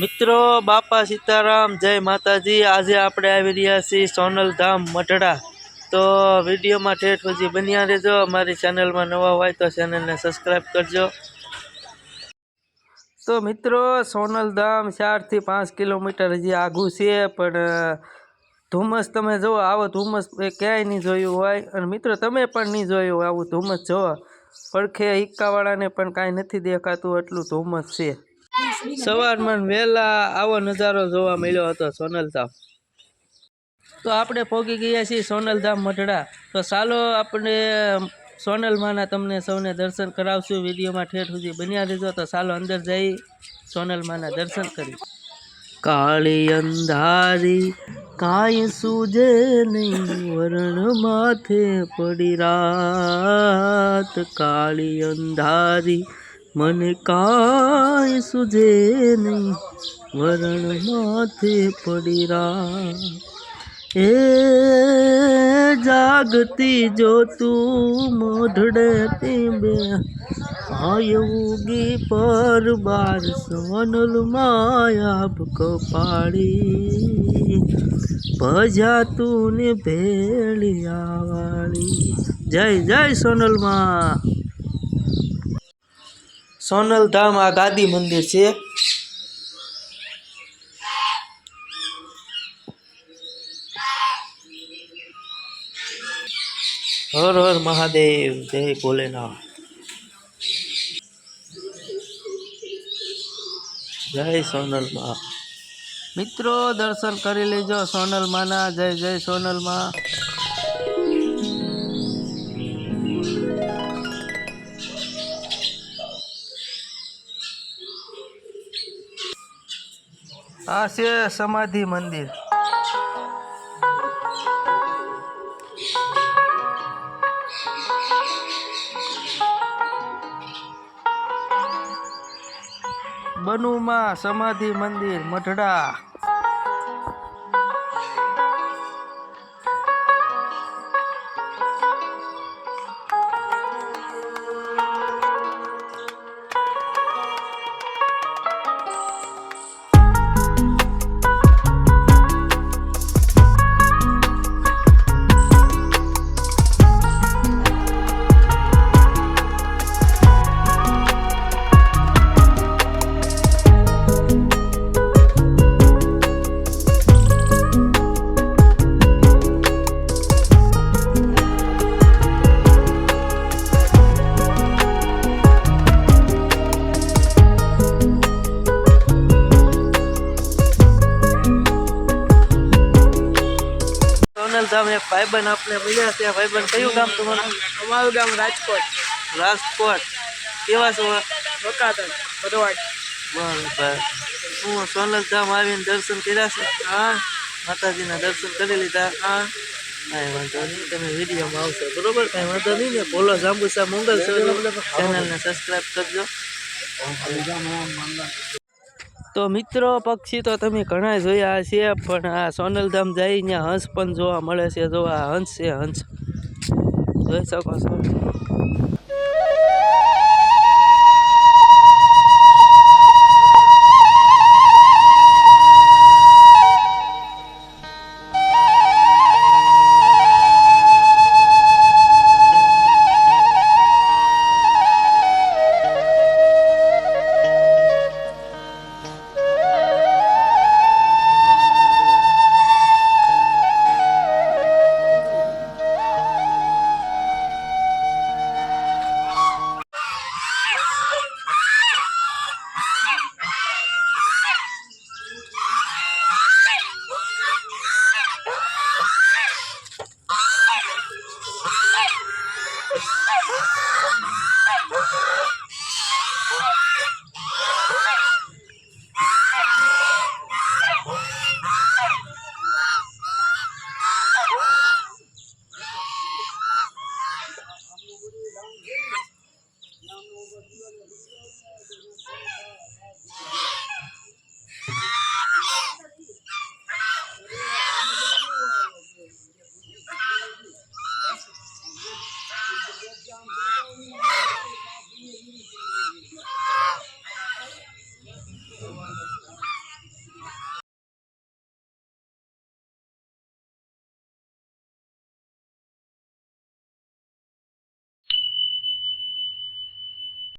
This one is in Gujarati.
મિત્રો, બાપા સીતારામ, જય માતાજી. આજે આપણે આવી રહ્યા છીએ સોનલધામ મઢડા. તો વિડીયોમાં ઠેઠ પછી બન્યા રહેજો. અમારી ચેનલમાં નવા હોય તો ચેનલને સબસ્ક્રાઈબ કરજો. તો મિત્રો સોનલધામ ચારથી પાંચ કિલોમીટર હજી આઘું છે, પણ ધુમ્મસ તમે જુઓ, આવો ધુમ્મસ ક્યાંય નહીં જોયું હોય. અને મિત્રો, તમે પણ નહીં જોયું આવું ધુમ્મસ, જુઓ. પડખે હિક્કાવાળાને પણ કાંઈ નથી દેખાતું, એટલું ધુમ્મસ છે. સવારમાં વહેલા આવો નજારો જોવા મળ્યો હતો સોનલધામ. તો આપણે પહોંચી ગયા છીએ સોનલધામ મઢડા. તો ચાલો આપણે સોનલમાના તમને સૌને દર્શન કરાવશું. વિડીયોમાં ઠેઠ સુધી બન્યા રહેજો. તો ચાલો અંદર જઈ સોનલમાના દર્શન કરી કાળી અંધારી કાંઈ સૂજે નહીં. વરણ માથે પડી રાત. કાળી અંધારી મને કાંઈ સુજે નહીં વરણ માથે પડી રા એ જાગતી જો તું મોઢડે પીંબે આયુગી પર બાર સોનલ માયાબ કપાળી. ભજા તું ને ભેળિયા વાળી. જય જય સોનલમાં. સોનલ ધામ આ ગાદી મંદિર છે. હર હર મહાદેવ, જય ભોલેનાથ. જય સોનલ મા. મિત્રો, દર્શન કરી લેજો સોનલ માના. જય જય સોનલમાં આ છે સમાધિ મંદિર. બનુમાં સમાધિ મંદિર મઢડા. સોનલ ધામ એક ભાઈબંધ આપણે મળ્યા છે. ભાઈબંધ કયું ગામ તમારું? અમારું ગામ રાજકોટ. રાજકોટ. કેવા છો? વકાતન બધવાડ બરાબર હું સોનલ ધામ આવીને દર્શન કર્યા છે. હા. માતાજીના દર્શન કરી લીધા. હા. કાંઈ વાંધો નહીં તમે વિડીયોમાં આવશો. બરોબર? કાંઈ વાંધો નહીં ને? બોલો જાંબુસા મંગલ ચેનલને સબસ્ક્રાઈબ કરજો. તો મિત્રો પક્ષી તો તમે ઘણા જોયા છે પણ આ સોનલધામ જઈને હંસ પણ જોવા મળે છે જો આ હંસ છે, હંસ. જોઈ શકો છો. Ah!